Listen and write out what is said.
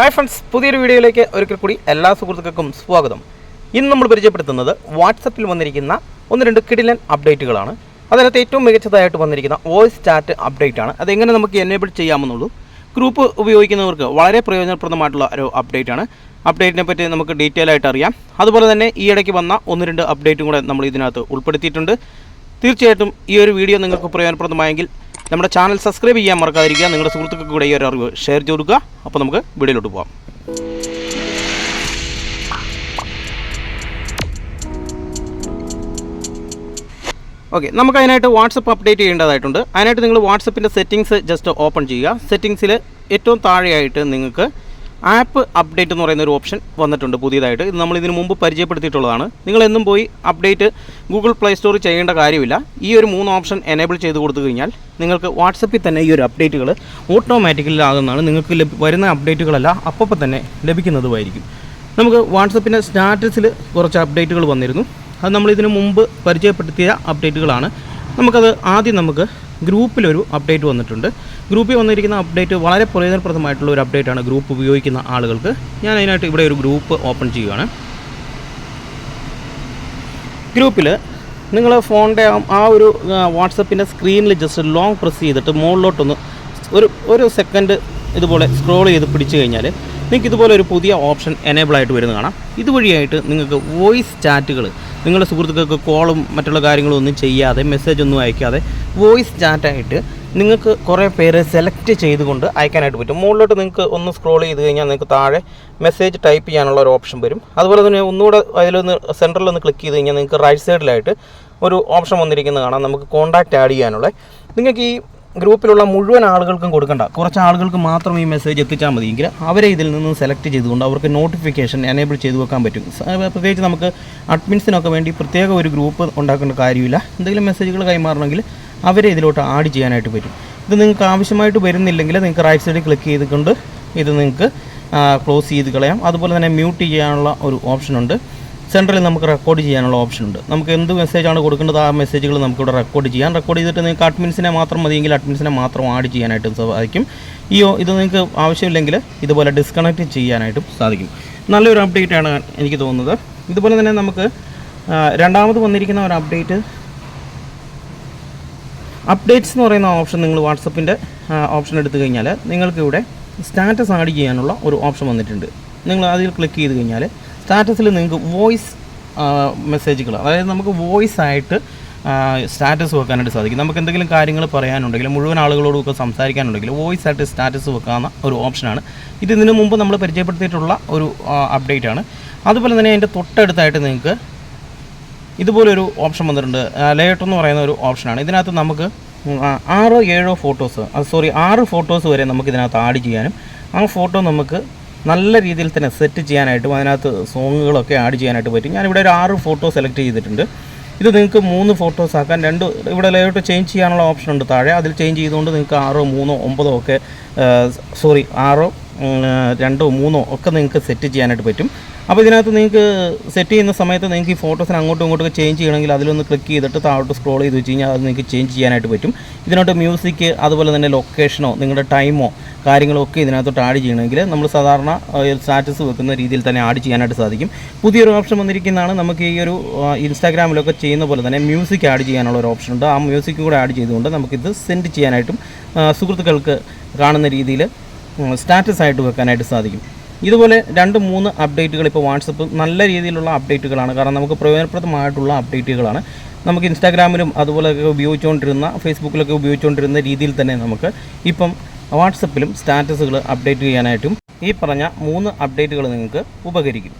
Hi friends പുതിയൊരു വീഡിയോയിലേക്ക് ഒരിക്കൽ കൂടി എല്ലാ സുഹൃത്തുക്കൾക്കും സ്വാഗതം. ഇന്ന് നമ്മൾ പരിചയപ്പെടുത്തുന്നത് വാട്സപ്പിൽ വന്നിരിക്കുന്ന ഒന്ന് രണ്ട് കിടിലൻ അപ്ഡേറ്റുകളാണ് അതിനകത്ത് ഏറ്റവും മികച്ചതായിട്ട് വന്നിരിക്കുന്ന വോയിസ് ചാറ്റ് അപ്ഡേറ്റ് ആണ് അതെങ്ങനെ നമുക്ക് എനേബിൾ ചെയ്യാമെന്നുള്ളൂ ഗ്രൂപ്പ് ഉപയോഗിക്കുന്നവർക്ക് വളരെ പ്രയോജനപ്രദമായിട്ടുള്ള ഒരു അപ്ഡേറ്റ് ആണ് അപ്ഡേറ്റിനെ പറ്റി നമുക്ക് ഡീറ്റെയിൽ ആയിട്ട് അറിയാം. അതുപോലെ തന്നെ ഈ ഇടയ്ക്ക് വന്ന ഒന്ന് രണ്ട് അപ്ഡേറ്റും കൂടെ നമ്മൾ ഇതിനകത്ത് ഉൾപ്പെടുത്തിയിട്ടുണ്ട്. തീർച്ചയായിട്ടും ഈ ഒരു വീഡിയോ നിങ്ങൾക്ക് പ്രയോജനപ്രദമായെങ്കിൽ നമ്മുടെ ചാനൽ സബ്സ്ക്രൈബ് ചെയ്യാൻ മറക്കാതിരിക്കുക. നിങ്ങളുടെ സുഹൃത്തുക്കൾക്ക് കൂടെ ഈ ഒരു അറിവ് ഷെയർ ചെയ്ത് കൊടുക്കുക. അപ്പോൾ നമുക്ക് വീഡിയോയിലോട്ട് പോകാം ഓക്കെ നമുക്ക് അതിനായിട്ട് വാട്സപ്പ് അപ്ഡേറ്റ് ചെയ്യേണ്ടതായിട്ടുണ്ട്. അതിനായിട്ട് നിങ്ങൾ വാട്സപ്പിന്റെ സെറ്റിങ്സ് ജസ്റ്റ് ഓപ്പൺ ചെയ്യുക. സെറ്റിങ്സിൽ ഏറ്റവും താഴെയായിട്ട് നിങ്ങൾക്ക് ആപ്പ് അപ്ഡേറ്റ് എന്ന് പറയുന്ന ഒരു ഓപ്ഷൻ വന്നിട്ടുണ്ട് പുതിയതായിട്ട്. ഇത് നമ്മൾ ഇതിനു മുമ്പ് പരിചയപ്പെടുത്തിയിട്ടുള്ളതാണ്. നിങ്ങൾ എന്നും പോയി അപ്ഡേറ്റ് ഗൂഗിൾ പ്ലേ സ്റ്റോറിൽ ചെയ്യേണ്ട കാര്യമില്ല. ഈ ഒരു മൂന്ന് ഓപ്ഷൻ എനേബിൾ ചെയ്ത് കൊടുത്തു കഴിഞ്ഞാൽ നിങ്ങൾക്ക് വാട്സപ്പിൽ തന്നെ ഈ ഒരു അപ്ഡേറ്റുകൾ ഓട്ടോമാറ്റിക്കലി ആകുന്നതാണ്. നിങ്ങൾക്ക് വരുന്ന അപ്ഡേറ്റുകളെല്ലാം അപ്പോൾ തന്നെ ലഭിക്കുന്നതുമായിരിക്കും. നമുക്ക് വാട്സപ്പിന്റെ സ്റ്റാറ്റസിൽ കുറച്ച് അപ്ഡേറ്റുകൾ വന്നിരുന്നു. അത് നമ്മൾ ഇതിനു മുമ്പ് പരിചയപ്പെടുത്തിയ അപ്ഡേറ്റുകളാണ് നമുക്കത് ആദ്യം നമുക്ക് ഗ്രൂപ്പിലൊരു അപ്ഡേറ്റ് വന്നിട്ടുണ്ട്. ഗ്രൂപ്പിൽ വന്നിരിക്കുന്ന അപ്ഡേറ്റ് വളരെ പ്രയോജനപ്രദമായിട്ടുള്ള ഒരു അപ്ഡേറ്റ് ആണ് ഗ്രൂപ്പ് ഉപയോഗിക്കുന്ന ആളുകൾക്ക്. ഞാൻ അതിനായിട്ട് ഇവിടെ ഒരു ഗ്രൂപ്പ് ഓപ്പൺ ചെയ്യുകയാണ് ഗ്രൂപ്പിൽ നിങ്ങൾ ഫോണിന്റെ ആ ഒരു വാട്സപ്പിന്റെ സ്ക്രീനിൽ ജസ്റ്റ് ലോങ് പ്രസ് ചെയ്തിട്ട് മുകളിലോട്ടൊന്ന് ഒരു ഒരു സെക്കൻഡ് ഇതുപോലെ സ്ക്രോൾ ചെയ്ത് പിടിച്ചു കഴിഞ്ഞാൽ നിങ്ങൾക്ക് ഇതുപോലെ ഒരു പുതിയ ഓപ്ഷൻ എനേബിൾ ആയിട്ട് വരുന്നത് കാണാം. ഇതുവഴിയായിട്ട് നിങ്ങൾക്ക് വോയിസ് ചാറ്റുകൾ നിങ്ങളുടെ സുഹൃത്തുക്കൾക്ക് കോളും മറ്റുള്ള കാര്യങ്ങളും ഒന്നും ചെയ്യാതെ മെസ്സേജ് ഒന്നും അയക്കാതെ വോയിസ് ചാറ്റായിട്ട് നിങ്ങൾക്ക് കുറേ പേര് സെലക്ട് ചെയ്തുകൊണ്ട് അയക്കാനായിട്ട് പറ്റും. മുകളിലോട്ട് നിങ്ങൾക്ക് ഒന്ന് സ്ക്രോൾ ചെയ്ത് കഴിഞ്ഞാൽ നിങ്ങൾക്ക് താഴെ മെസ്സേജ് ടൈപ്പ് ചെയ്യാനുള്ള ഒരു ഓപ്ഷൻ വരും. അതുപോലെ തന്നെ ഒന്നുകൂടെ അതിലൊന്ന് സെന്ററിൽ ഒന്ന് ക്ലിക്ക് ചെയ്ത് കഴിഞ്ഞാൽ നിങ്ങൾക്ക് റൈറ്റ് സൈഡിലായിട്ട് ഒരു ഓപ്ഷൻ വന്നിരിക്കുന്നത് കാണാം. നമുക്ക് കോൺടാക്റ്റ് ആഡ് ചെയ്യാനുള്ള. നിങ്ങൾക്ക് ഈ ഗ്രൂപ്പിലുള്ള മുഴുവൻ ആളുകൾക്കും കൊടുക്കണ്ട. കുറച്ച് ആളുകൾക്ക് മാത്രം ഈ മെസ്സേജ് എത്തിച്ചാൽ മതി. മതിയെങ്കിൽ അവരെ ഇതിൽ നിന്ന് സെലക്ട് ചെയ്തുകൊണ്ട് അവർക്ക് നോട്ടിഫിക്കേഷൻ എനേബിൾ ചെയ്തു വെക്കാൻ പറ്റും. പ്രത്യേകിച്ച് നമുക്ക് അഡ്മിൻസിനൊക്കെ വേണ്ടി പ്രത്യേക ഒരു ഗ്രൂപ്പ് ഉണ്ടാക്കേണ്ട കാര്യമില്ല. എന്തെങ്കിലും മെസ്സേജുകൾ കൈമാറണമെങ്കിൽ അവരെ ഇതിലോട്ട് ആഡ് ചെയ്യാനായിട്ട് വരും. ഇത് നിങ്ങൾക്ക് ആവശ്യമായിട്ട് വരുന്നില്ലെങ്കിൽ നിങ്ങൾക്ക് റൈറ്റ് സൈഡിൽ ക്ലിക്ക് ചെയ്തുകൊണ്ട് ഇത് നിങ്ങൾക്ക് ക്ലോസ് ചെയ്ത് കളയാം. അതുപോലെ തന്നെ മ്യൂട്ട് ചെയ്യാനുള്ള ഒരു ഓപ്ഷനുണ്ട് സെൻട്രലിൽ നമുക്ക് റെക്കോർഡ് ചെയ്യാനുള്ള ഓപ്ഷൻ ഉണ്ട്. നമുക്ക് എന്ത് മെസ്സേജാണ് കൊടുക്കേണ്ടത് ആ മെസ്സേജുകൾ നമുക്കിവിടെ റെക്കോർഡ് ചെയ്യാം. റെക്കോർഡ് ചെയ്തിട്ട് നിങ്ങൾക്ക് അഡ്മിൻസിനെ മാത്രം മതിയെങ്കിൽ അഡ്മിൻസിനെ മാത്രം ആഡ് ചെയ്യാനായിട്ടും സാധിക്കും. ഈ ഇത് നിങ്ങൾക്ക് ആവശ്യമില്ലെങ്കിൽ ഇതുപോലെ ഡിസ്കണക്ട് ചെയ്യാനായിട്ടും സാധിക്കും. നല്ലൊരു അപ്ഡേറ്റ് ആണ് എനിക്ക് തോന്നുന്നത്. ഇതുപോലെ തന്നെ നമുക്ക് രണ്ടാമത് വന്നിരിക്കുന്ന ഒരു അപ്ഡേറ്റ് അപ്ഡേറ്റ്സ് എന്ന് പറയുന്ന ഓപ്ഷൻ നിങ്ങൾ വാട്സപ്പിന്റെ ഓപ്ഷൻ എടുത്തു കഴിഞ്ഞാൽ നിങ്ങൾക്ക് ഇവിടെ സ്റ്റാറ്റസ് ആഡ് ചെയ്യാനുള്ള ഒരു ഓപ്ഷൻ വന്നിട്ടുണ്ട്. നിങ്ങൾ അതിൽ ക്ലിക്ക് ചെയ്ത് കഴിഞ്ഞാൽ സ്റ്റാറ്റസിൽ നിങ്ങൾക്ക് വോയിസ് മെസ്സേജുകൾ അതായത് നമുക്ക് വോയിസ് ആയിട്ട് സ്റ്റാറ്റസ് വെക്കാനായിട്ട് സാധിക്കും. നമുക്ക് എന്തെങ്കിലും കാര്യങ്ങൾ പറയാനുണ്ടെങ്കിൽ മുഴുവൻ ആളുകളോടൊക്കെ സംസാരിക്കാനുണ്ടെങ്കിൽ വോയിസ് ആയിട്ട് സ്റ്റാറ്റസ് വെക്കാവുന്ന ഒരു ഓപ്ഷനാണ് ഇത് ഇതിനു മുമ്പ് നമ്മൾ പരിചയപ്പെടുത്തിയിട്ടുള്ള ഒരു അപ്ഡേറ്റ് ആണ്. അതുപോലെ തന്നെ അതിന്റെ തൊട്ടടുത്തായിട്ട് നിങ്ങൾക്ക് ഇതുപോലൊരു ഓപ്ഷൻ വന്നിട്ടുണ്ട്. ലേഔട്ട് എന്ന് പറയുന്ന ഒരു ഓപ്ഷനാണ് ഇതിനകത്ത് നമുക്ക് ആറ് ഏഴോ ഫോട്ടോസ് സോറി ആറ് ഫോട്ടോസ് വരെ നമുക്ക് ഇതിനകത്ത് ആഡ് ചെയ്യാനും ആ ഫോട്ടോ നമുക്ക് നല്ല രീതിയിൽ തന്നെ സെറ്റ് ചെയ്യാനായിട്ടും അതിനകത്ത് സോങ്ങുകളൊക്കെ ആഡ് ചെയ്യാനായിട്ട് പറ്റും. ഞാനിവിടെ ഒരു ആറ് ഫോട്ടോ സെലക്ട് ചെയ്തിട്ടുണ്ട്. ഇത് നിങ്ങൾക്ക് മൂന്ന് ഫോട്ടോസ് ആക്കാൻ രണ്ട് ഇവിടെ ലേഔട്ട് ചേഞ്ച് ചെയ്യാനുള്ള ഓപ്ഷൻ ഉണ്ട്. താഴെ അതിൽ ചേഞ്ച് ചെയ്തുകൊണ്ട് നിങ്ങൾക്ക് ആറോ മൂന്നോ ഒമ്പതോ ഒക്കെ സോറി ആറോ രണ്ടോ മൂന്നോ ഒക്കെ നിങ്ങൾക്ക് സെറ്റ് ചെയ്യാനായിട്ട് പറ്റും. അപ്പോൾ ഇതിനകത്ത് നിങ്ങൾക്ക് സെറ്റ് ചെയ്യുന്ന സമയത്ത് നിങ്ങൾക്ക് ഈ ഫോട്ടോസിന് അങ്ങോട്ടും ഇങ്ങോട്ടും ചേഞ്ച് ചെയ്യണമെങ്കിൽ അതിലൊന്ന് ക്ലിക്ക് ചെയ്തിട്ട് താഴോട്ട് സ്ക്രോൾ ചെയ്ത് വെച്ച് കഴിഞ്ഞാൽ അത് നിങ്ങൾക്ക് ചേഞ്ച് ചെയ്യാനായിട്ട് പറ്റും. ഇതിനകത്ത് മ്യൂസിക് അതുപോലെ തന്നെ ലൊക്കേഷനോ നിങ്ങളുടെ ടൈമോ കാര്യങ്ങളോ ഒക്കെ ഇതിനകത്തോട്ട് ആഡ് ചെയ്യണമെങ്കിൽ നമ്മൾ സാധാരണ സ്റ്റാറ്റസ് വെക്കുന്ന രീതിയിൽ തന്നെ ആഡ് ചെയ്യാനായിട്ട് സാധിക്കും. പുതിയൊരു ഓപ്ഷൻ വന്നിരിക്കുന്നതാണ്. നമുക്ക് ഈ ഒരു ഇൻസ്റ്റാഗ്രാമിലൊക്കെ ചെയ്യുന്ന പോലെ തന്നെ മ്യൂസിക് ആഡ് ചെയ്യാനുള്ള ഒരു ഓപ്ഷൻ ഉണ്ട്. ആ മ്യൂസിക് കൂടെ ആഡ് ചെയ്തുകൊണ്ട് നമുക്കിത് സെൻഡ് ചെയ്യാനായിട്ടും സുഹൃത്തുക്കൾക്ക് കാണുന്ന രീതിയിൽ സ്റ്റാറ്റസ് ആയിട്ട് വെക്കാനായിട്ട് സാധിക്കും. ഇതുപോലെ രണ്ട് മൂന്ന് അപ്ഡേറ്റുകൾ ഇപ്പോൾ വാട്സപ്പ് നല്ല രീതിയിലുള്ള അപ്ഡേറ്റുകളാണ് കാരണം നമുക്ക് പ്രയോജനപ്രദമായിട്ടുള്ള അപ്ഡേറ്റുകളാണ് നമുക്ക് ഇൻസ്റ്റാഗ്രാമിലും അതുപോലെയൊക്കെ ഉപയോഗിച്ചുകൊണ്ടിരുന്ന ഫേസ്ബുക്കിലൊക്കെ ഉപയോഗിച്ചുകൊണ്ടിരുന്ന രീതിയിൽ തന്നെ നമുക്ക് ഇപ്പം വാട്സപ്പിലും സ്റ്റാറ്റസുകൾ അപ്ഡേറ്റ് ചെയ്യാനായിട്ടും ഈ പറഞ്ഞ മൂന്ന് അപ്ഡേറ്റുകൾ നിങ്ങൾക്ക് ഉപകരിക്കും.